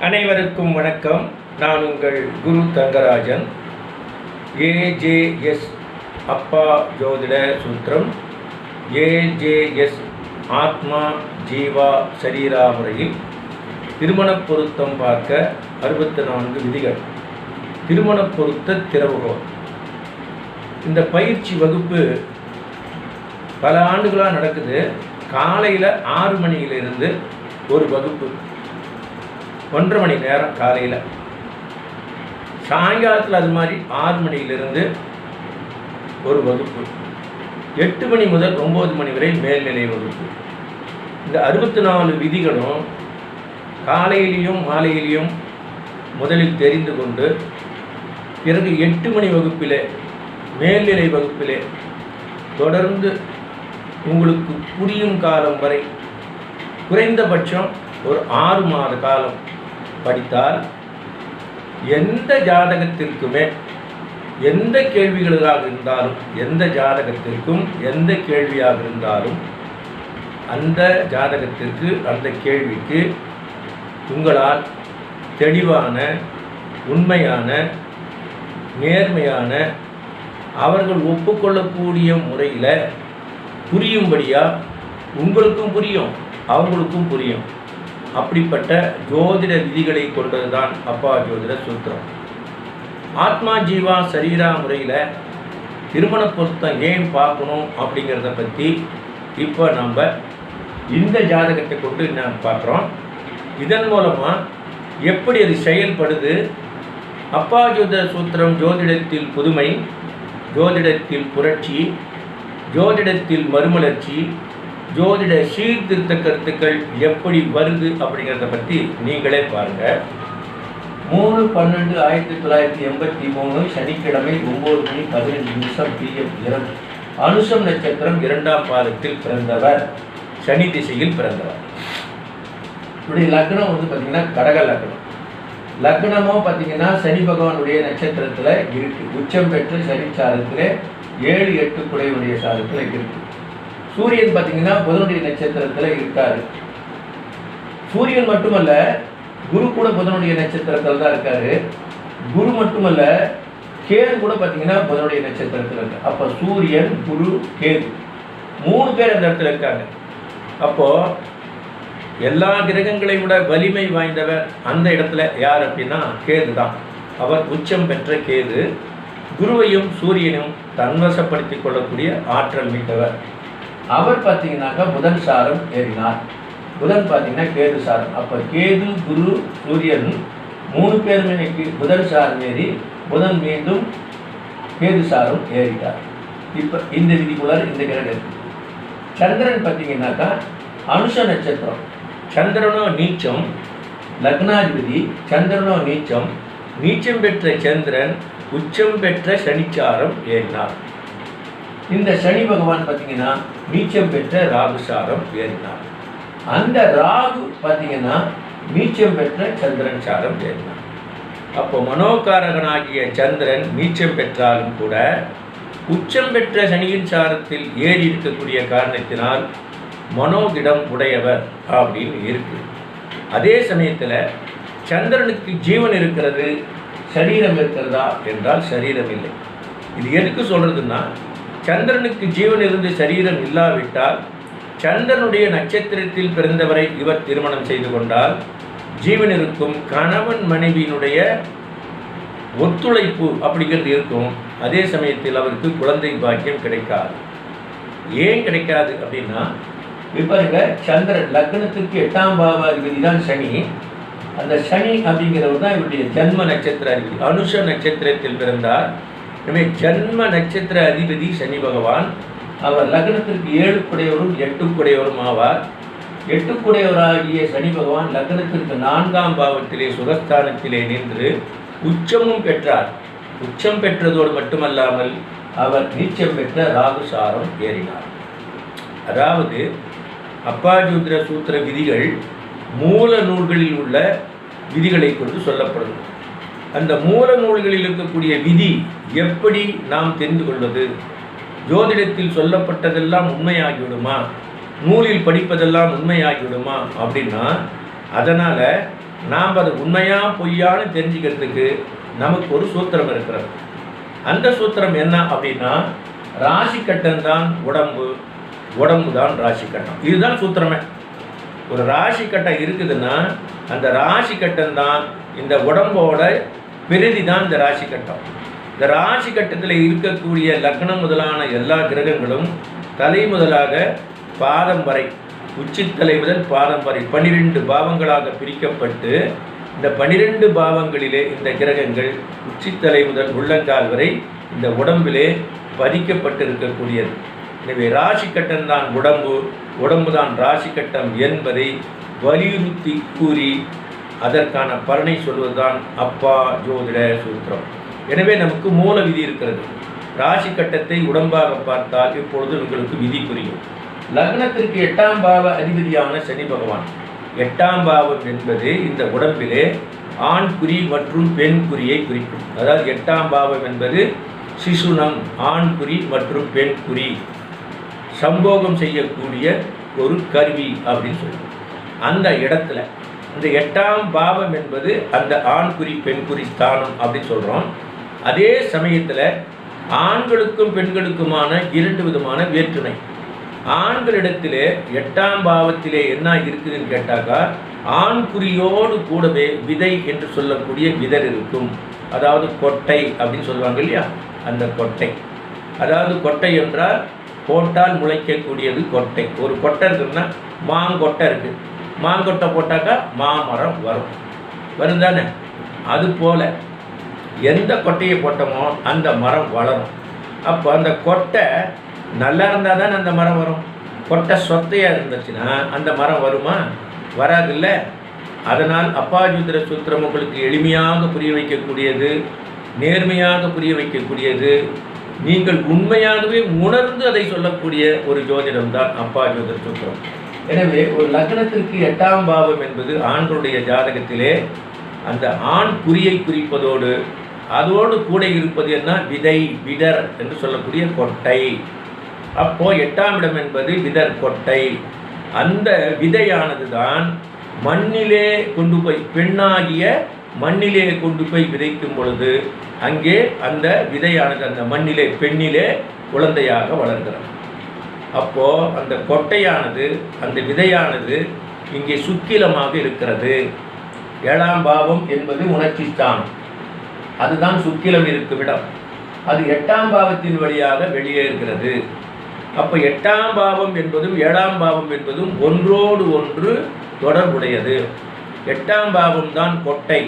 அனைவருக்கும் வணக்கம். நான் உங்கள் குரு தங்கராஜன். ஏஜேஎஸ் அப்பா ஜோதிட சூத்திரம். ஏஜேஎஸ் ஆத்மா ஜீவா சரீரா முறையில் திருமண பொருத்தம் பார்க்க அறுபத்தி நான்கு விதிகள். திருமண பொருத்த திறவுகோல் இந்த பயிற்சி வகுப்பு பல ஆண்டுகளாக நடக்குது. காலையில் ஆறு மணியிலிருந்து ஒரு வகுப்பு. ஒன்றரை மணி நேரம் காலையில். சாயங்காலத்தில் அது மாதிரி ஆறு மணியிலிருந்து ஒரு வகுப்பு. எட்டு மணி முதல் ஒம்பது மணி வரை மேல்நிலை வகுப்பு. இந்த அறுபத்தி நாலு விதிகளும் காலையிலையும் மாலையிலையும் முதலில் தெரிந்து கொண்டு பிறகு எட்டு மணி வகுப்பிலே மேல்நிலை வகுப்பிலே தொடர்ந்து உங்களுக்கு புரியும் காலம் வரை குறைந்தபட்சம் ஒரு ஆறு மாத காலம் படித்தால் எந்த ஜாதகத்திற்குமே எந்த கேள்விகளாக இருந்தாலும் எந்த ஜாதகத்திற்கும் எந்த கேள்வியாக இருந்தாலும் அந்த ஜாதகத்திற்கு அந்த கேள்விக்கு உங்களால் தெளிவான உண்மையான நேர்மையான அவர்கள் ஒப்புக்கொள்ளக்கூடிய முறையில் புரியும்படியாக உங்களுக்கும் புரியும் அவங்களுக்கும் புரியும். அப்படிப்பட்ட ஜோதிட விதிகளை கொண்டது தான் அப்பா ஜோதிட சூத்திரம். ஆத்மா ஜீவா சரீரா முறையில் திருமண பொருத்தம் ஏன் பார்க்கணும் அப்படிங்கிறத பற்றி இப்போ நம்ம இந்த ஜாதகத்தை கொண்டு நாம் பார்க்குறோம்? இதன் மூலமாக எப்படி அது செயல்படுது? அப்பா ஜோதிட சூத்திரம் ஜோதிடத்தில் புதுமை ஜோதிடத்தில் புரட்சி ஜோதிடத்தில் மறுமலர்ச்சி ஜோதிட சீர்திருத்த கருத்துக்கள் எப்படி வருது அப்படிங்கிறத பற்றி நீங்களே பாருங்கள் மூணு பன்னெண்டு ஆயிரத்தி தொள்ளாயிரத்தி எண்பத்தி மூணு சனிக்கிழமை ஒம்பது மணி பதினஞ்சு நிமிஷம் பிஎம் இரண்டு அனுஷம் நட்சத்திரம் இரண்டாம் பாதத்தில் பிறந்தவர். சனி திசையில் பிறந்தவர். இப்படி லக்னம் வந்து பார்த்தீங்கன்னா கடக லக்னம். லக்னமும் பார்த்தீங்கன்னா சனி பகவானுடைய நட்சத்திரத்தில் இருக்கு. உச்சம் பெற்று சனி சாரத்தில் ஏழு எட்டு குடையுடைய சாரத்தில் இருக்குது சூரியன் பார்த்தீங்கன்னா புதனுடைய நட்சத்திரத்தில் இருக்காரு. சூரியன் மட்டுமல்ல குரு கூட புதனுடைய நட்சத்திரத்தில் தான் இருக்காரு. குரு மட்டுமல்ல கேது கூட பார்த்தீங்கன்னா புதனுடைய நட்சத்திரத்தில் இருக்கு. அப்போ சூரியன் குரு கேது. மூணு பேர் அந்த இடத்துல இருக்காங்க. அப்போ எல்லா கிரகங்களை விட வலிமை வாய்ந்தவர் அந்த இடத்துல யார் அப்படின்னா கேது தான். அவர் உச்சம் பெற்ற கேது. குருவையும் சூரியனும் தன்வசப்படுத்திக் கொள்ளக்கூடிய ஆற்றல் மிக்கவர். அவர் பார்த்தீங்கன்னாக்கா புதன் சாரம் ஏறினார். புதன் பார்த்தீங்கன்னா கேது சாரம். அப்போ கேது குரு சூரியன் மூணு பேருமே இன்னைக்கு புதன் சாரம் ஏறி புதன் மீண்டும் கேது சாரம் ஏறிட்டார். இப்போ இந்த விதிக்குள்ளார் இந்த கிரகம் இருக்கு. சந்திரன் பார்த்தீங்கன்னாக்கா அனுஷ நட்சத்திரம். சந்திரனோ நீச்சம் லக்னாதிபதி சந்திரனோ நீச்சம் நீச்சம் பெற்ற சந்திரன் உச்சம் பெற்ற சனிச்சாரம் ஏறினார். இந்த சனி பகவான் பார்த்தீங்கன்னா நீச்சம் பெற்ற ராகுசாரம் ஏறினார். அந்த ராகு பார்த்தீங்கன்னா நீச்சம் பெற்ற சந்திரன் சாரம் ஏறினார். அப்போ மனோகாரகனாகிய சந்திரன் நீச்சம் பெற்றாலும் கூட உச்சம் பெற்ற சனியின் சாரத்தில் ஏறி இருக்கக்கூடிய காரணத்தினால் மனோகிடம் உடையவர் அப்படின்னு இருக்கு. அதே சமயத்தில் சந்திரனுக்கு ஜீவன் இருக்கிறது சரீரம் இருக்கிறதா என்றால் சரீரம் இல்லை. இது எதுக்கு சொல்கிறதுன்னா சந்திரனுக்கு ஜீவன் இருந்து சரீரம் இல்லாவிட்டால் சந்திரனுடைய நட்சத்திரத்தில் பிறந்தவரை இவர் திருமணம் செய்து கொண்டால் ஜீவன் இருக்கும் கணவன் மனைவியினுடைய ஒத்துழைப்பு அப்படிங்கிறது இருக்கும். அதே சமயத்தில் அவருக்கு குழந்தை பாக்கியம் கிடைக்காது. ஏன் கிடைக்காது அப்படின்னா இப்போ சந்திரன் லக்னத்துக்கு எட்டாம் பாவாதிபதி தான் சனி. அந்த சனி அப்படிங்கிறவர் தான் இவருடைய ஜன்ம நட்சத்திர அதிபதி அனுஷ நட்சத்திரத்தில் பிறந்தார். எனவே ஜென்ம நட்சத்திர அதிபதி சனி பகவான் அவர் லக்னத்திற்கு ஏழு குடையவரும் எட்டு குடையவரும் ஆவார். எட்டுக்குடையவராகிய சனி பகவான் லக்னத்திற்கு நான்காம் பாவத்திலே சுகஸ்தானத்திலே நின்று உச்சமும் பெற்றார். உச்சம் பெற்றதோடு மட்டுமல்லாமல் அவர் நீச்சம் பெற்ற ராகுசாரம் ஏறினார். அதாவது அப்பாஜூத்ர சூத்திர விதிகள் மூல நூல்களில் உள்ள விதிகளை கொண்டு சொல்லப்படும் அந்த மூல நூல்களில் இருக்கக்கூடிய விதி எப்படி நாம் தெரிந்து கொள்வது? ஜோதிடத்தில் சொல்லப்பட்டதெல்லாம் உண்மையாகிவிடுமா? நூலில் படிப்பதெல்லாம் உண்மையாகிவிடுமா? அப்படின்னா அதனால் நாம் அது உண்மையா பொய்யான்னு தெரிஞ்சுக்கிறதுக்கு நமக்கு ஒரு சூத்திரம் இருக்கிறது. அந்த சூத்திரம் என்ன அப்படின்னா ராசி கட்டம் தான் உடம்பு உடம்பு தான் ராசி கட்டம் இதுதான் சூத்திரமே. ஒரு ராசி கட்டம் இருக்குதுன்னா அந்த ராசி கட்டம் தான் இந்த உடம்போட பிறதி தான் இந்த ராசி கட்டம் இந்த ராசி கட்டத்தில் இருக்கக்கூடிய லக்னம் முதலான எல்லா கிரகங்களும் தலை முதலாக பாதம் வரை உச்சித்தலை முதல் பாதம் வரை பன்னிரெண்டு பாவங்களாக பிரிக்கப்பட்டு இந்த பனிரெண்டு பாவங்களிலே இந்த கிரகங்கள் உச்சித்தலை முதல் உள்ளங்கால் வரை இந்த உடம்பிலே பதிக்கப்பட்டிருக்கக்கூடியது. எனவே ராசி கட்டம் தான் உடம்பு உடம்பு தான் ராசி கட்டம் என்பதை வலியுறுத்தி கூறி அதற்கான பலனை சொல்வதுதான் அப்பா ஜோதிட சூத்திரம். எனவே நமக்கு மூல விதி இருக்கிறது. ராசி கட்டத்தை உடம்பாக பார்த்தால் இப்பொழுது உங்களுக்கு விதி புரியும். லக்னத்திற்கு எட்டாம் பாவ அதிபதியான சனி பகவான். எட்டாம் பாவம் என்பது இந்த உடம்பிலே ஆண் குறி மற்றும் பெண் குறியை குறிக்கும். அதாவது எட்டாம் பாவம் என்பது சிசுனம் ஆண் குறி மற்றும் பெண் குறி. சம்போகம் செய்யக்கூடிய ஒரு கருவி அப்படின்னு சொல்லுவோம். அந்த இடத்துல இந்த எட்டாம் பாவம் என்பது அந்த ஆண் குறி பெண் குறி ஸ்தானம் அப்படின்னு சொல்கிறோம் அதே சமயத்தில் ஆண்களுக்கும் பெண்களுக்குமான இரண்டு விதமான வேற்றுமை. ஆண்களிடத்திலே எட்டாம் பாவத்திலே என்ன இருக்குதுன்னு கேட்டாக்கா ஆண் குறியோடு கூடவே விதை என்று சொல்லக்கூடிய விதர் இருக்கும். அதாவது கொட்டை அப்படின்னு சொல்லுவாங்க இல்லையா? அந்த கொட்டை. அதாவது கொட்டை என்றால் போட்டால் முளைக்கக்கூடியது கொட்டை. ஒரு கொட்டை இருக்குன்னா மாங்கொட்டை இருக்குது மாங்கொட்டை போட்டாக்கா மாமரம் வரும். வரும் தானே? அது போல் எந்த கொட்டையை போட்டோமோ அந்த மரம் வளரும். அப்போ அந்த கொட்டை நல்லா இருந்தால் தானே அந்த மரம் வரும்? கொட்டை சொத்தையாக இருந்துச்சுன்னா அந்த மரம் வருமா? வராதுல்ல. அதனால் அப்பாஜுத்திர சூத்திரம் உங்களுக்கு எளிமையாக புரிய வைக்கக்கூடியது நேர்மையாக புரிய வைக்கக்கூடியது. நீங்கள் உண்மையாகவே உணர்ந்து அதை சொல்லக்கூடிய ஒரு ஜோதிடம் தான் அப்பாஜோதிர சூத்திரம். எனவே ஒரு லக்னத்திற்கு எட்டாம் பாவம் என்பது ஆண்களுடைய ஜாதகத்திலே அந்த ஆண் குறியை குறிப்பதோடு அதோடு கூட இருப்பது என்ன? விதை விடர் என்று சொல்லக்கூடிய கொட்டை. அப்போ எட்டாம் இடம் என்பது விதர் கொட்டை. அந்த விதையானது தான் மண்ணிலே கொண்டு போய் பெண்ணாகிய மண்ணிலே கொண்டு போய் விதைக்கும் பொழுது அங்கே அந்த விதையானது அந்த மண்ணிலே பெண்ணிலே குழந்தையாக வளர்கிறது. அப்போது அந்த கொட்டையானது அந்த விதையானது இங்கே சுக்கிலமாக இருக்கிறது. ஏழாம் பாவம் என்பது உணர்ச்சி ஸ்தானம். அதுதான் சுக்கிலம் இருக்கும் இடம். அது எட்டாம் பாவத்தின் வழியாக வெளியேறுகிறது அப்போ எட்டாம் பாவம் என்பதும் ஏழாம் பாவம் என்பதும் ஒன்றோடு ஒன்று தொடர்புடையது. எட்டாம் பாவம் தான் கொட்டை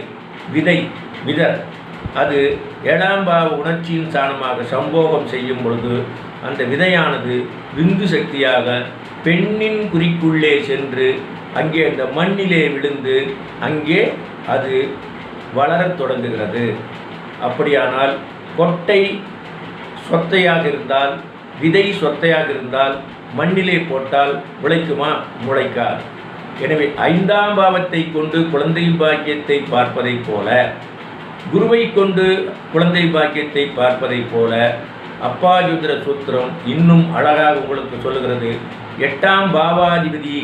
விதை விதர். அது ஏழாம் பாவ உணர்ச்சியின் சாணமாக சம்போகம் செய்யும் பொழுது அந்த விதையானது விந்து சக்தியாக பெண்ணின் குறிக்குள்ளே சென்று அங்கே அந்த மண்ணிலே விழுந்து அங்கே அது வளரத் தொடங்குகிறது. அப்படியானால் கொட்டை சொத்தையாக இருந்தால் விதை சொத்தையாக இருந்தால் மண்ணிலே போட்டால் முளைக்குமா? முளைக்காது. எனவே ஐந்தாம் பாவத்தை கொண்டு குழந்தை பாக்கியத்தை பார்ப்பதைப் போல குருவை கொண்டு குழந்தை பாக்கியத்தை பார்ப்பதைப் போல அப்பாயுத்திர சூத்திரம் இன்னும் அழகாக உங்களுக்கு சொல்லுகிறது. எட்டாம் பாவாதிபதி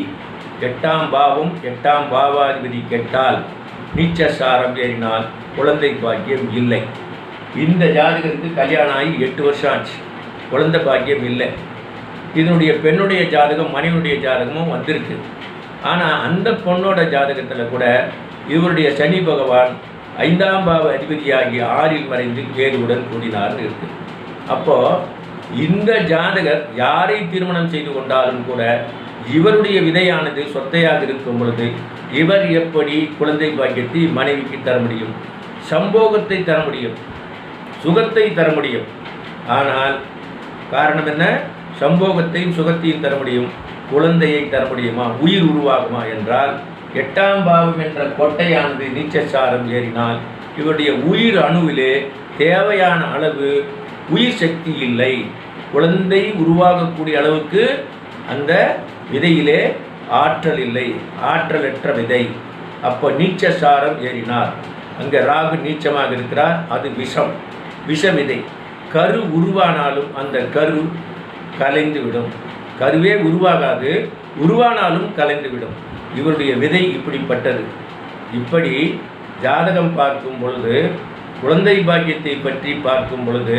எட்டாம் பாவம் எட்டாம் பாவாதிபதி கெட்டால் நீச்சசாரம் ஏறினால் குழந்தை பாக்கியம் இல்லை. இந்த ஜாதகத்துக்கு கல்யாணம் ஆகி எட்டு வருஷம் ஆச்சு. குழந்தை பாக்கியம் இல்லை. இதனுடைய பெண்ணுடைய ஜாதகம் மனைவியுடைய ஜாதகமும் வந்திருக்கு. ஆனால் அந்த பொண்ணோட ஜாதகத்தில் கூட இவருடைய சனி பகவான் ஐந்தாம் பாவ அதிபதியாகிய ஆறில் மறைந்து கேதுவுடன் கூடினார்னு இருக்கு. அப்போது இந்த ஜாதகர் யாரை திருமணம் செய்து கொண்டாலும் கூட இவருடைய விதையானது சொத்தையாக இருக்கும் பொழுது இவர் எப்படி குழந்தை பாக்கியத்தை மனைவிக்கு தர முடியும்? சம்போகத்தை தர முடியும்? சுகத்தை தர முடியும்? ஆனால் காரணம் என்ன? சம்போகத்தையும் சுகத்தையும் தர முடியும். குழந்தையை தர முடியுமா? உயிர் உருவாகுமா என்றால் எட்டாம் பாவம் என்ற கொட்டையானது நீச்சசாரம் ஏறினால் இவருடைய உயிர் அணுவிலே தேவையான அளவு உயிர் சக்தி இல்லை. குழந்தை உருவாகக்கூடிய அளவுக்கு அந்த விதையிலே ஆற்றல் இல்லை. ஆற்றலற்ற விதை. அப்போ நீச்சசாரம் ஏறினார். அங்கே ராகு நீச்சமாக இருக்கிறார். அது விஷம். விஷ விதை. கரு உருவானாலும் அந்த கரு கலைந்து விடும் கருவே உருவாகாது. உருவானாலும் கலைந்து விடும் இவருடைய விதை இப்படிப்பட்டது. இப்படி ஜாதகம் பார்க்கும் பொழுது குழந்தை பாக்கியத்தை பற்றி பார்க்கும் பொழுது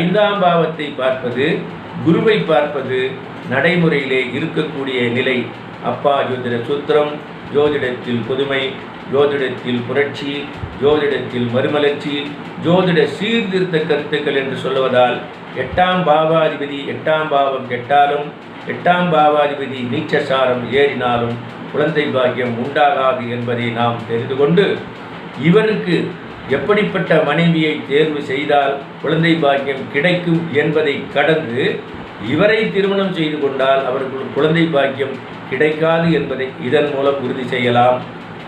ஐந்தாம் பாவத்தை பார்ப்பது குருவை பார்ப்பது நடைமுறையிலே இருக்கக்கூடிய நிலை. அப்பா ஜோதிட சூத்திரம் ஜோதிடத்தில் புதுமை ஜோதிடத்தில் புரட்சி ஜோதிடத்தில் மறுமலர்ச்சி ஜோதிட சீர்திருத்த கருத்துக்கள் என்று சொல்லுவதால் எட்டாம் பாவாதிபதி எட்டாம் பாவம் கெட்டாலும் எட்டாம் பாவாதிபதி நீச்சசாரம் ஏறினாலும் குழந்தை பாக்கியம் உண்டாகாது என்பதை நாம் தெரிந்து கொண்டு இவருக்கு எப்படிப்பட்ட மனைவியை தேர்வு செய்தால் குழந்தை பாக்கியம் கிடைக்கும் என்பதை கடந்து இவரை திருமணம் செய்து கொண்டால் அவருக்கு குழந்தை பாக்கியம் கிடைக்காது என்பதை இதன் மூலம் உறுதி செய்யலாம்.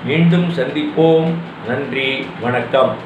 மீண்டும் சந்திப்போம். நன்றி. வணக்கம்.